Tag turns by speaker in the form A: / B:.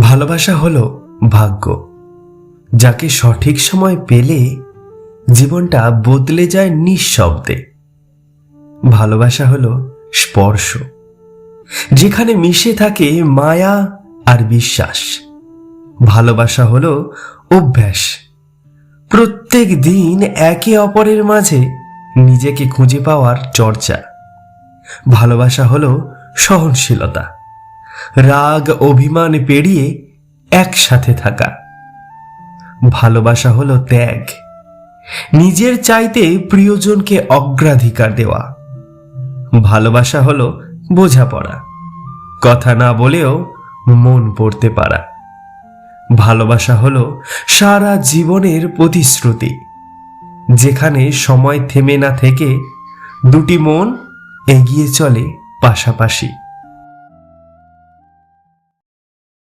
A: ভালোবাসা হলো ভাগ্য। যাকে সঠিক সময় পেলে জীবনটা বদলে যায় নিঃশব্দে। ভালোবাসা হলো স্পর্শ। যেখানে মিশে থাকে মায়া আর বিশ্বাস। ভালোবাসা হলো অভ্যাস। প্রত্যেক দিন একে অপরের মাঝে নিজেকে খুঁজে পাওয়ার চর্চা। ভালোবাসা হলো সহনশীলতা। রাগ, অভিমান পেরিয়ে একসাথে থাকা। ভালোবাসা হলো ত্যাগ। নিজের চাইতে প্রিয়জনকে অগ্রাধিকার দেওয়া। ভালোবাসা হলো বোঝাপড়া। কথা না বলেও মন পড়তে পারা। ভালোবাসা হলো সারা জীবনের প্রতিশ্রুতি। যেখানে সময় থেমে না থেকে দুটি মন এগিয়ে চলে পাশাপাশি।